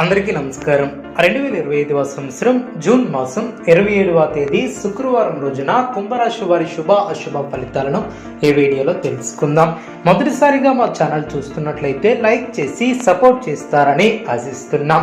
అందరికీ నమస్కారం. రెండు వేల ఇరవై ఐదవ సంవత్సరం జూన్ మాసం ఇరవై ఏడవ తేదీ శుక్రవారం రోజున కుంభరాశి వారి శుభ అశుభ ఫలితాలను ఈ వీడియోలో తెలుసుకుందాం. మొదటిసారిగా మా ఛానల్ చూస్తున్నట్లయితే లైక్ చేసి సపోర్ట్ చేస్తారని ఆశిస్తున్నాం.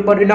చేయబడిన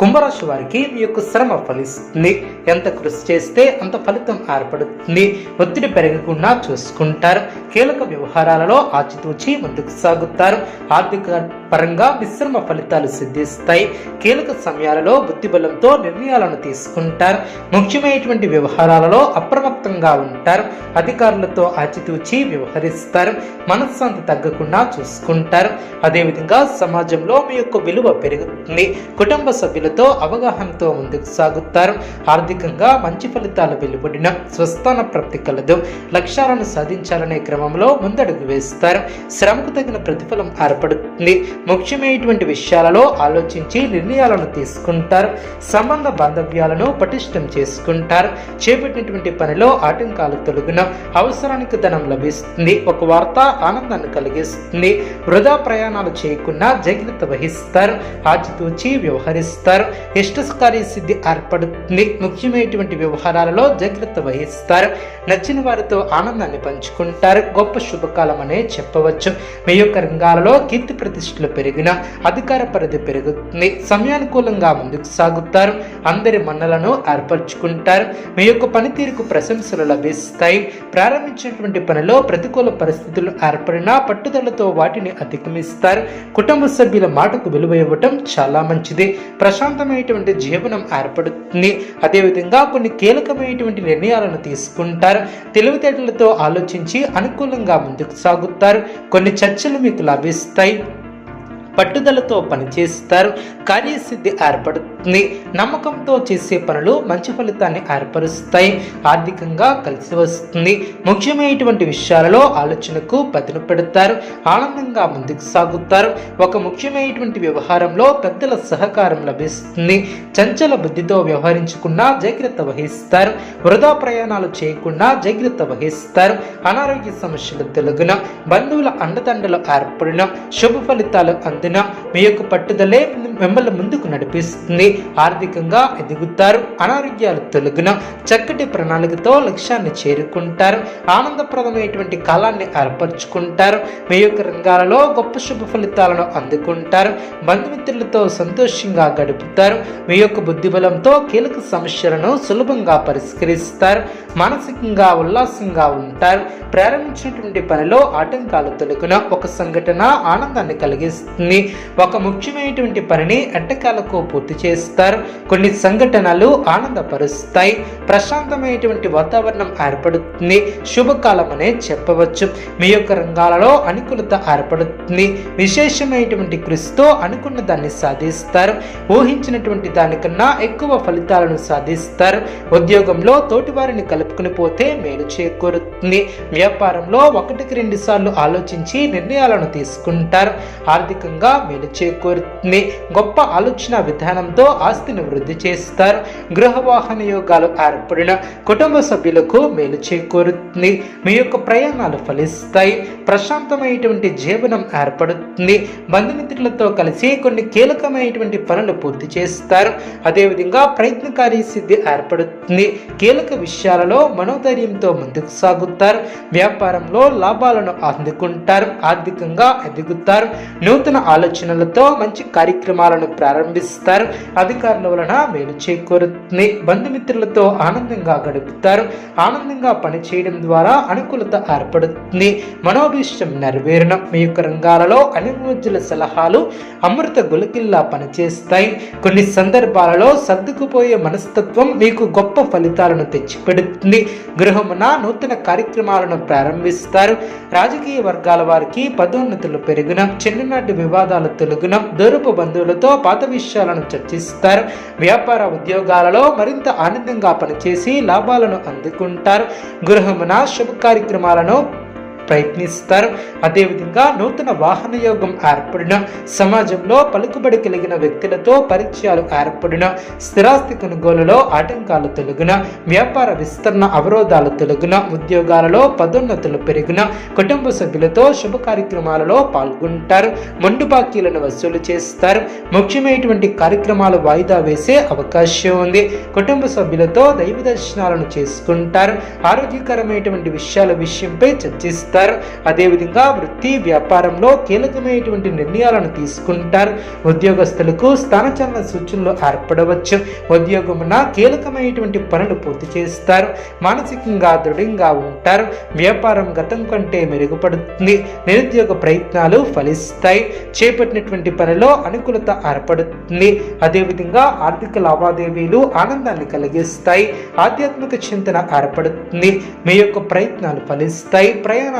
కుంభరాశి వారికి మీ యొక్క శ్రమ ఫలిస్తుంది. ఎంత కృషి చేస్తే అంత ఫలితం ఏర్పడుతుంది. ఒత్తిడి పెరగకుండా చూసుకుంటారు. కీలక వ్యవహారాలలో ఆచితూచి ముందుకు సాగుతారు. ఆర్థిక పరంగా మిశ్రమ ఫలితాలు సిద్ధిస్తాయి. కీలక సమయాలలో బుద్ధిబలంతో నిర్ణయాలను తీసుకుంటారు. ముఖ్యమైనటువంటి వ్యవహారాలలో అప్రమత్తంగా ఉంటారు. అధికారులతో ఆచితూచి వ్యవహరిస్తారు. మనశ్శాంతి తగ్గకుండా చూసుకుంటారు. అదేవిధంగా సమాజంలో మీ యొక్క విలువ పెరుగుతుంది. కుటుంబ సభ్యులతో అవగాహనతో ముందుకు సాగుతారు. ఆర్థికంగా మంచి ఫలితాలు వెలువడిన స్వస్థాన ప్రాప్తి కలదు. లక్ష్యాలను సాధించాలనే క్రమంలో ముందడుగు వేస్తారు. శ్రమకు తగిన ప్రతిఫలం ఏర్పడుతుంది. ముఖ్యమైనటువంటి విషయాలలో ఆలోచించి నిర్ణయాలను తీసుకుంటారు. సంబంధ బాంధవ్యాలను పటిష్టం చేసుకుంటారు. చేపట్టినటువంటి పనిలో ఆటంకాలు తొలగిన అవసరానికి ధనం లభిస్తుంది. ఒక వార్త ఆనందాన్ని కలిగిస్తుంది. వృధా ప్రయాణాలు చేయకుండా జాగ్రత్త వహిస్తారు. ఆచితూచి వ్యవహరిస్తారు. ఇష్టకార్య సిద్ధి ఏర్పడుతుంది. ముఖ్యమైనటువంటి వ్యవహారాలలో జాగ్రత్త వహిస్తారు. నచ్చిన వారితో ఆనందాన్ని పంచుకుంటారు. గొప్ప శుభకాలం అనే చెప్పవచ్చు. మీ యొక్క రంగాలలో కీర్తి ప్రతిష్టలు పెరిగిన అధికార పరిధి పెరుగుతుంది. సమయానుకూలంగా ముందుకు సాగుతారు. అందరి మన్నలను ఏర్పరచుకుంటారు. మీ యొక్క పనితీరుకు ప్రశంసలు లభిస్తాయి. ప్రారంభించినటువంటి పనిలో ప్రతికూల పరిస్థితులు ఏర్పడినా పట్టుదలతో వాటిని అధిగమిస్తారు. కుటుంబ సభ్యుల మాటకు విలువ ఇవ్వటం చాలా మంచిది. ప్రశాంతమైనటువంటి జీవనం ఏర్పడుతుంది. అదేవిధంగా కొన్ని కీలకమైనటువంటి నిర్ణయాలను తీసుకుంటారు. తెలివితేటలతో ఆలోచించి అనుకూలంగా ముందుకు సాగుతారు. కొన్ని చర్చలు మీకు లభిస్తాయి. పట్టుదలతో పనిచేస్తారు. కార్యసిద్ధి ఏర్పడుతుంది. నమ్మకంతో చేసే పనులు మంచి ఫలితాన్ని ఏర్పరుస్తాయి. ఆర్థికంగా కలిసి వస్తుంది. ముఖ్యమైనటువంటి విషయాలలో ఆలోచనకు పదును పెడతారు. ఆనందంగా ముందుకు సాగుతారు. ఒక ముఖ్యమైనటువంటి వ్యవహారంలో పెద్దల సహకారం లభిస్తుంది. చంచల బుద్ధితో వ్యవహరించకుండా జాగ్రత్త వహిస్తారు. వృధా ప్రయాణాలు చేయకుండా జాగ్రత్త వహిస్తారు. అనారోగ్య సమస్యలు తొలగిన బంధువుల అండదండలు ఏర్పడిన శుభ ఫలితాలు అందిన మీ యొక్క పట్టుదలే మిమ్మల్ని ముందుకు నడిపిస్తుంది. ఆర్థికంగా ఎదుగుతారు. అనారోగ్యాలు తొలగిన చక్కటి ప్రణాళికతో లక్ష్యాన్ని చేరుకుంటారు. ఆనందప్రదమైనటువంటి కాలాన్ని ఏర్పరచుకుంటారు. మీ యొక్క రంగాలలో గొప్ప శుభ ఫలితాలను అందుకుంటారు. బంధుమిత్రులతో సంతోషంగా గడుపుతారు. మీ యొక్క బుద్ధిబలంతో కీలక సమస్యలను సులభంగా పరిష్కరిస్తారు. మానసికంగా ఉల్లాసంగా ఉంటారు. ప్రారంభించినటువంటి పనిలో ఆటంకాలు తొలగిన ఒక సంఘటన ఆనందాన్ని కలిగిస్తుంది. ఒక ముఖ్యమైనటువంటి పనిని ఎట్టకాలకు పూర్తి చేస్తారు కొన్ని సంఘటనలు ఆనందపరుస్తాయి. ప్రశాంతమైనటువంటి వాతావరణం ఏర్పడుతుంది. శుభకాలం అనే చెప్పవచ్చు. మీ యొక్క రంగాలలో అనుకూలత ఏర్పడుతుంది. విశేషమైనటువంటి కృషితో అనుకున్న దాన్ని సాధిస్తారు. ఊహించినటువంటి దానికన్నా ఎక్కువ ఫలితాలను సాధిస్తారు. ఉద్యోగంలో తోటివారిని కలుపుకుని పోతే మేలు చేకూరుతుంది. వ్యాపారంలో ఒకటికి రెండు సార్లు ఆలోచించి నిర్ణయాలను తీసుకుంటారు. ఆర్థికంగా మేలు చేకూరుతుంది. గొప్ప ఆలోచన విధానంతో ఆస్తిని వృద్ధి చేస్తారు. గృహ వాహన యోగాలు ఏర్పడిన కుటుంబ సభ్యులకు మేలు చేకూరుతుంది. మీ యొక్క ప్రయాణాలు ఫలిస్తాయి. ప్రశాంతమైనటువంటి జీవనం ఏర్పడుతుంది. బంధుమిత్రులతో కలిసి కొన్ని కీలకమైనటువంటి పనులు పూర్తి చేస్తారు. అదేవిధంగా ప్రయత్నకారి సిద్ధి ఏర్పడుతుంది. కీలక విషయాలలో మనోధైర్యంతో ముందుకు సాగుతారు. వ్యాపారంలో లాభాలను అందుకుంటారు ఆర్థికంగా ఎదుగుతారు. నూతన ఆలోచనలతో మంచి కార్యక్రమాలను ప్రారంభిస్తారు. అధికారుల వలన మేలు చేకూరుతుంది. బంధుమిత్రులతో ఆనందంగా గడుపుతారు. ఆనందంగా పనిచేయడం ద్వారా అనుకూలత ఏర్పడుతుంది. మనోభీష్టం నెరవేరణం మీ యొక్క రంగాలలో అనుభవజ్ఞుల సలహాలు అమృత గులకిల్లా పనిచేస్తాయి. కొన్ని సందర్భాలలో సర్దుకుపోయే మనస్తత్వం మీకు గొప్ప ఫలితాలను తెచ్చిపెడుతుంది. గృహమున నూతన కార్యక్రమాలను ప్రారంభిస్తారు. రాజకీయ వర్గాల వారికి పదోన్నతులు పెరిగిన. చిన్ననాటి వివాదాలు తొలగిన. దూరపు బంధువులతో పాత విషయాలను చర్చిస్తారు. వ్యాపార ఉద్యోగాలలో మరింత ఆనందంగా పనిచేసి లాభాలను అందుకుంటారు. గృహమున శుభ కార్యక్రమాలను ప్రయత్నిస్తారు. అదేవిధంగా నూతన వాహన యోగం ఏర్పడిన సమాజంలో పలుకుబడి కలిగిన వ్యక్తులతో పరిచయాలు ఏర్పడిన స్థిరాస్తి కొనుగోలులో ఆటంకాలు తొలగిన వ్యాపార విస్తరణ అవరోధాలు తొలగిన ఉద్యోగాలలో పదోన్నతులు పెరిగిన కుటుంబ సభ్యులతో శుభ కార్యక్రమాలలో పాల్గొంటారు. మొండు బాకీలను వసూలు చేస్తారు. ముఖ్యమైనటువంటి కార్యక్రమాలు వాయిదా వేసే అవకాశం ఉంది. కుటుంబ సభ్యులతో దైవ దర్శనాలను చేసుకుంటారు. ఆరోగ్యకరమైనటువంటి విషయాల విషయంపై చర్చిస్తారు. అదేవిధంగా వృత్తి వ్యాపారంలో కీలకమైనటువంటి నిర్ణయాలను తీసుకుంటారు. ఉద్యోగస్తులకు స్థానచలన సూచనలు ఏర్పడవచ్చు. ఉద్యోగమున కీలకమైనటువంటి పనులు పూర్తి చేస్తారు. మానసికంగా దృఢంగా ఉంటారు. వ్యాపారం గతం కంటే మెరుగుపడుతుంది. నిరుద్యోగ ప్రయత్నాలు ఫలిస్తాయి. చేపట్టినటువంటి పనిలో అనుకూలత ఏర్పడుతుంది. అదేవిధంగా ఆర్థిక లావాదేవీలు ఆనందాన్ని కలిగిస్తాయి. ఆధ్యాత్మిక చింతన ఏర్పడుతుంది. మీ యొక్క ప్రయత్నాలు ఫలిస్తాయి. ప్రయాణ